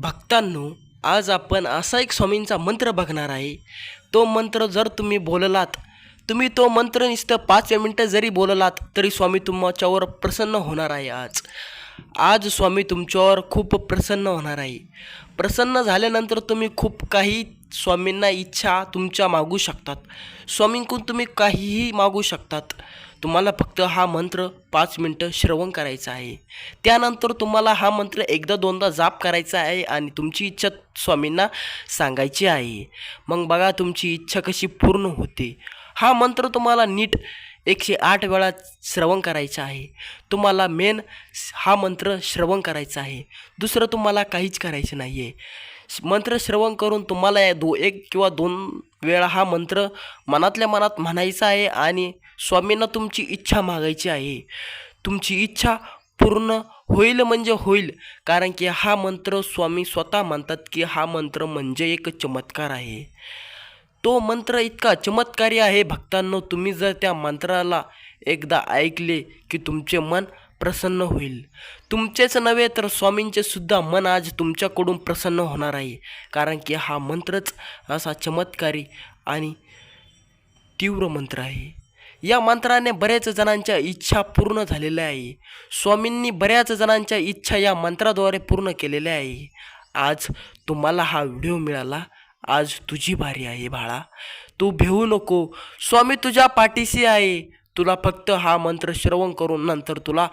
भक्तांनो आज आपण असा एक स्वामींचा मंत्र बघणार आहे. तो मंत्र जर तुम्ही बोललात तुम्ही तो मंत्र निस्त पाच मिनटं जरी बोललात तरी स्वामी तुमच्यावर प्रसन्न होणार आहे आज. आज स्वामी तुमच्यावर खूप प्रसन्न होणार आहे. प्रसन्न झाल्यानंतर तुम्ही खूप काही स्वामींना इच्छा तुमच्या मागू शकतात. स्वामींकडून तुम्ही काहीही मागू शकतात. तुम्हाला फक्त हा मंत्र पाच मिनटं श्रवण करायचा आहे. त्यानंतर तुम्हाला हा मंत्र एकदा दोनदा जाप करायचा आहे आणि तुमची इच्छा स्वामींना सांगायची आहे. मग बघा तुमची इच्छा कशी पूर्ण होते. हा मंत्र तुम्हाला नीट एकशे आठ वेळा श्रवण करायचा आहे. तुम्हाला मेन हा मंत्र श्रवण करायचा आहे. दुसरं तुम्हाला काहीच करायचं नाही आहे मंत्र श्रवण करून तुम्हाला या दो एक किंवा दोन वेळा हा मंत्र मनातल्या मनात म्हणायचा आहे आणि स्वामींना तुमची इच्छा मागायची आहे. तुमची इच्छा पूर्ण होईल म्हणजे होईल कारण की हा मंत्र स्वामी स्वतः म्हणतात की हा मंत्र म्हणजे एक चमत्कार आहे. तो मंत्र इतका चमत्कारी आहे भक्तांनो तुम्ही जर त्या मंत्राला एकदा ऐकले की तुमचे मन प्रसन्न होईल. तुमचेच नव्हे तर स्वामींचे सुद्धा मन आज तुमच्याकडून प्रसन्न होणार आहे. कारण की हा मंत्रच असा चमत्कारी आणि तीव्र मंत्र आहे. या मंत्राने बऱ्याच जणांच्या इच्छा पूर्ण झालेल्या आहे. स्वामींनी बऱ्याच जणांच्या इच्छा या मंत्राद्वारे पूर्ण केलेल्या आहे. आज तुम्हाला हा व्हिडिओ मिळाला. आज तुझी भारी आहे बाळा. तू भेऊ नको. स्वामी तुझ्या पाठीशी आहे. तुला फक्त हा मंत्र श्रवण करून नंतर तुला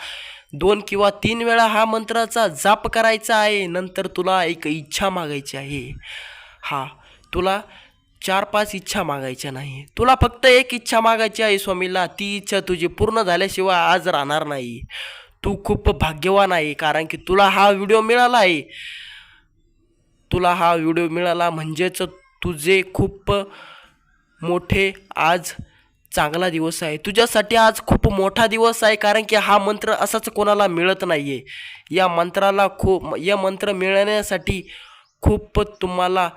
दोन किंवा तीन वेळा हा मंत्राचा जाप करायचा आहे नंतर तुला एक इच्छा मागायची आहे. हा तुला चार पाच इच्छा मागायच्या नाही. तुला फक्त एक इच्छा मागायची आहे स्वामीला ती इच्छा तुझी पूर्ण झाल्याशिवाय आज राहणार नाही. तू खूप भाग्यवान आहे कारण की तुला हा व्हिडिओ मिळाला आहे. तुला हा व्हिडिओ मिळाला म्हणजेच तुझे खूप मोठे आज चांगला दिवस आहे. तुझ्यासाठी आज खूप मोठा दिवस आहे कारण की हा मंत्र असाच कोणाला मिळत नाही आहे या मंत्राला खूप या मंत्र मिळण्यासाठी खूप तुम्हाला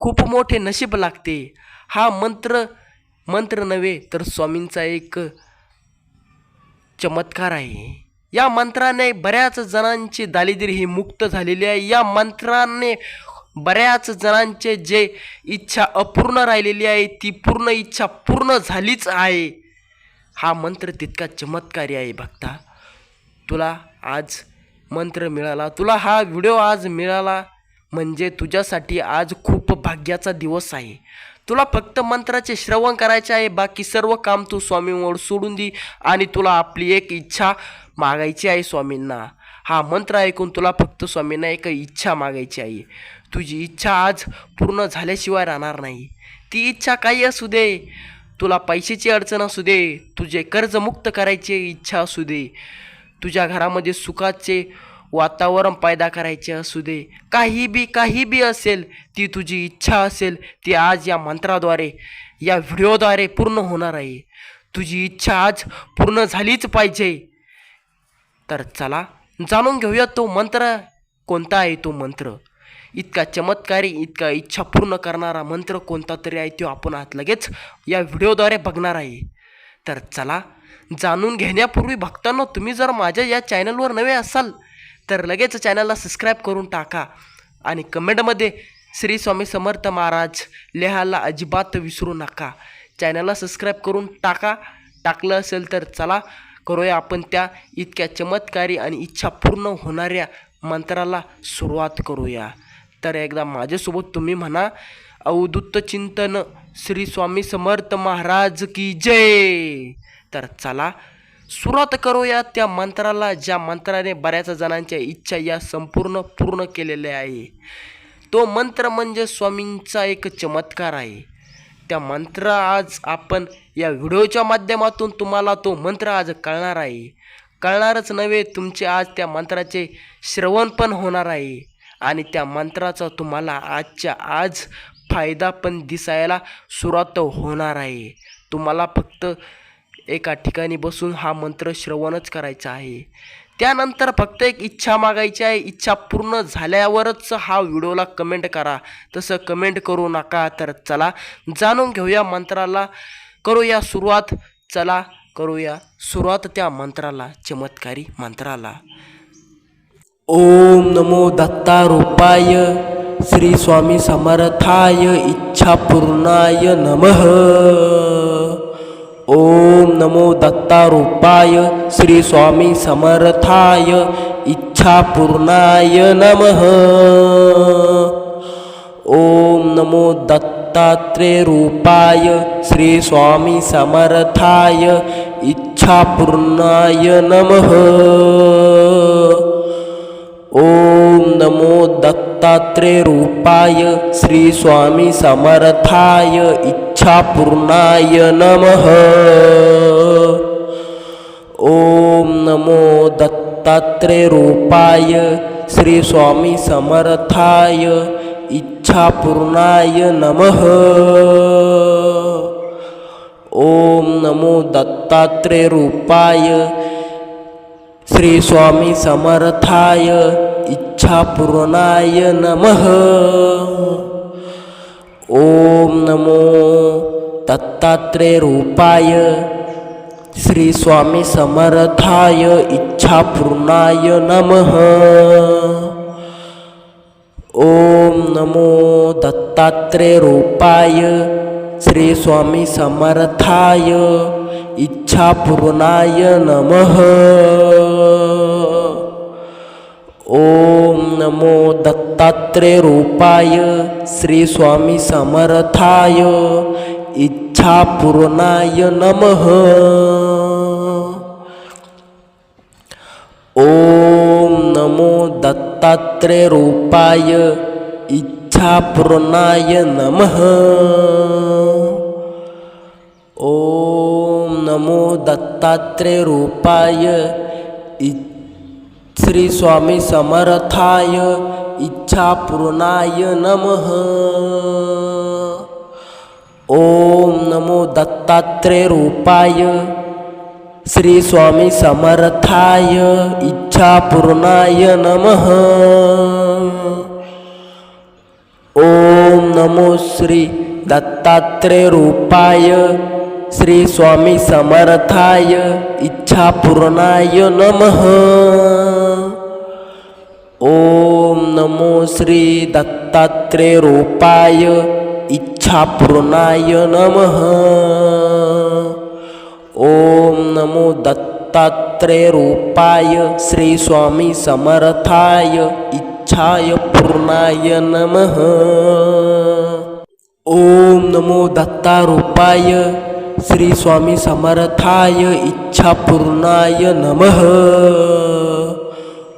खूप मोठे नशीब लागते. हा मंत्र मंत्र नव्हे तर स्वामींचा एक चमत्कार आहे. या मंत्राने बऱ्याच जणांची दारिद्र्य ही मुक्त झालेली आहे. या मंत्राने बऱ्याच जणांचे जे इच्छा अपूर्ण राहिलेली आहे ती पूर्ण इच्छा पूर्ण झालीच आहे. हा मंत्र तितका चमत्कारी आहे भक्ता. तुला आज मंत्र मिळाला. तुला हा व्हिडिओ आज मिळाला म्हणजे तुझ्यासाठी आज खूप भाग्याचा दिवस आहे. तुला फक्त मंत्राचे श्रवण करायचे आहे बाकी सर्व काम तू स्वामींवर सोडून दे आणि तुला आपली एक इच्छा मागायची आहे स्वामींना. हा मंत्र ऐकून तुला फक्त स्वामींना एक इच्छा मागायची आहे. तुझी इच्छा आज पूर्ण झाल्याशिवाय राहणार नाही. ती इच्छा काही असू दे. तुला पैशाची अडचण असू दे. तुझे कर्जमुक्त करायची इच्छा असू दे. तुझ्या घरामध्ये सुखाचे वातावरण पैदा करायचे असू दे. काही बी काही बी असेल ती तुझी इच्छा असेल ती आज या मंत्राद्वारे या व्हिडिओद्वारे पूर्ण होणार आहे. तुझी इच्छा आज पूर्ण झालीच पाहिजे. तर चला जाणून घेऊया तो मंत्र. कोणता आहे तो मंत्र? इतका चमत्कारी इतका इच्छा पूर्ण करणारा मंत्र कोणता तरी आहे तो आपण आत लगेच या व्हिडिओद्वारे बघणार आहे. तर चला जाणून घेण्यापूर्वी भक्तांनो तुम्ही जर माझ्या या चॅनलवर नवे असाल तर लगेच चॅनलला सबस्क्राईब करून टाका आणि कमेंटमध्ये श्री स्वामी समर्थ महाराज लिहायला अजिबात विसरू नका. चॅनलला सबस्क्राईब करून टाका. टाकलं असेल तर चला करूया आपण त्या इतक्या चमत्कारी आणि इच्छा पूर्ण होणाऱ्या मंत्राला सुरुवात करूया. तर एकदा माझ्यासोबत तुम्ही म्हणा अवधूत चिंतन श्री स्वामी समर्थ महाराज की जय. तर चला सुरुवात करूया त्या मंत्राला ज्या मंत्राने बऱ्याच जणांच्या इच्छा या संपूर्ण पूर्ण केलेल्या आहे. तो मंत्र म्हणजे स्वामींचा एक चमत्कार आहे. त्या मंत्र आज आपण या व्हिडिओच्या माध्यमातून तुम्हाला तो मंत्र आज कळणार आहे. कळणारच नव्हे तुमचे आज त्या मंत्राचे श्रवण पण होणार आहे. आणि त्या मंत्राचा तुम्हाला आजच्या आज फायदा पण दिसायला सुरुवात होणार आहे. तुम्हाला फक्त एका ठिकाणी बसून हा मंत्र श्रवणच करायचा आहे. त्यानंतर फक्त एक इच्छा मागायची आहे. इच्छा पूर्ण झाल्यावरच हा व्हिडिओला कमेंट करा. तसं कमेंट करू नका तर चला. जाणून घेऊया मंत्राला. करूया सुरुवात. चला करूया सुरुवात त्या मंत्राला. चमत्कारी मंत्राला. ओम नमो दत्तारूपाय श्री स्वामी समर्थाय. इच्छापूर्णाय नमः. ओम नमो दत्तारूपाय श्री स्वामी समर्थाय इच्छापूर्णाय नमः। ओम नमो दत्तात्रे रूपाय श्री स्वामी समर्थाय इच्छापूर्णाय नमः। ओम नमो दत्तात्रे रूपाय श्री स्वामी समर्थाय इच्छापूर्णाय नमः। ओम नमो दत्तात्रेय रूपाय समर्थाय इच्छापूर्णाय नमः। ओम नमो दत्तात्रेय श्रीस्वामी समर्थाय इच्छापूर्णाय नमः। ओम नमो दत्तात्रेय रूपाय श्री स्वामी समर्थाय इच्छापूर्णाय नमः। ओम नमो दत्तात्रेय रूपाय श्री स्वामी समर्थाय इच्छापूर्णाय नमः। नमो दत्तात्रेय रूपाय श्री स्वामी समर्थाय. इच्छापूर्णाय नमः. ओम नमो दत्तात्रेय रूपाय इच्छापूर्णाय नमः. ओम नमो दत्तात्रेय रूपाय इ श्री स्वामी समर्थाय इच्छापूर्णाय नमः। ओम नमो दत्तात्रय रूपाय। श्री स्वामी समर्थाय इच्छापूर्णाय नमः। ओम नमो श्री दत्तात्रय रूपाय। श्री स्वामी समर्थाय इच्छापूर्णाय नमः। ओम नमो श्री दत्तात्रेय रूपाय इच्छापूर्णाय नमः। ओम नमो दत्तात्रेय रूपाय श्री स्वामी समर्थाय इच्छाय पूर्णाय नमः। ओम नमो दत्तारूपाय श्री स्वामी समर्थाय इच्छापूर्णाय नमः।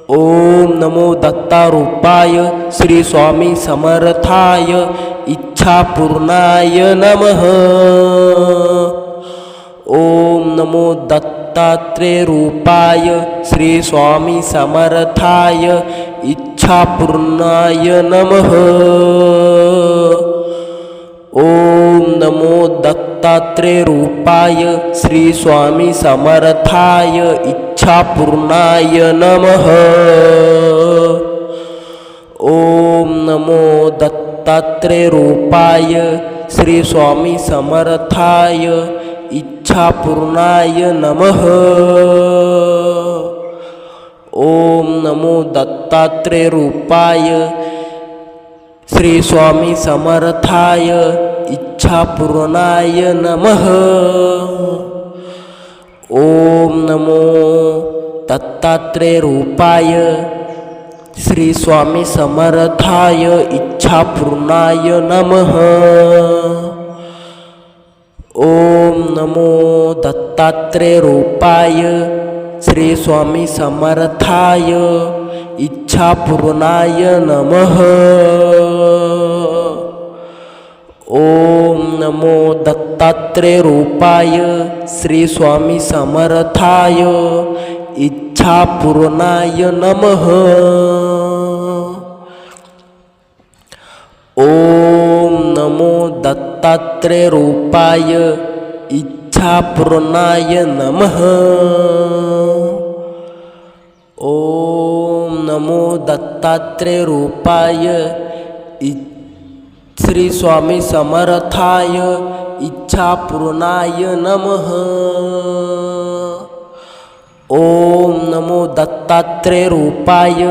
ओम नमो दत्तारूपाय श्री स्वामी समर्थाय इच्छापूर्णाय नमः। ओम नमो दत्तात्रेयरूपाय श्री स्वामी समर्थाय इच्छापूर्णाय नमः। ओम नमो दत्त रूपाय श्री स्वामी समर्थाय इच्छापूर्णाय नमः। ओम नमो दत्तात्रे रूपाय श्री स्वामी समर्थाय इच्छापूर्णाय नमः। ओम नमो दत्तात्रेय रूपाय श्री स्वामी समर्थाय इच्छापूर्णाय नमः। ओम नमो दत्तात्रेय रूपाय श्री स्वामी समर्थाय इच्छापूर्णाय नमः। ओम नमो दत्तात्रेय रूपाय श्री स्वामी समर्थाय इच्छापूर्णाय नमः। ओम नमो दत्तात्रे रूपाय श्री स्वामी समर्थाय इच्छापूर्णाय नमः। ओम नमो दत्तात्रे रूपाय इच्छापूर्णाय नमः। ओम नमो दत्तात्रे रूपाय इच्छा श्री स्वामी समर्थाय इच्छापूर्णाय नमः। ओम नमो दत्तात्रेय रूपाय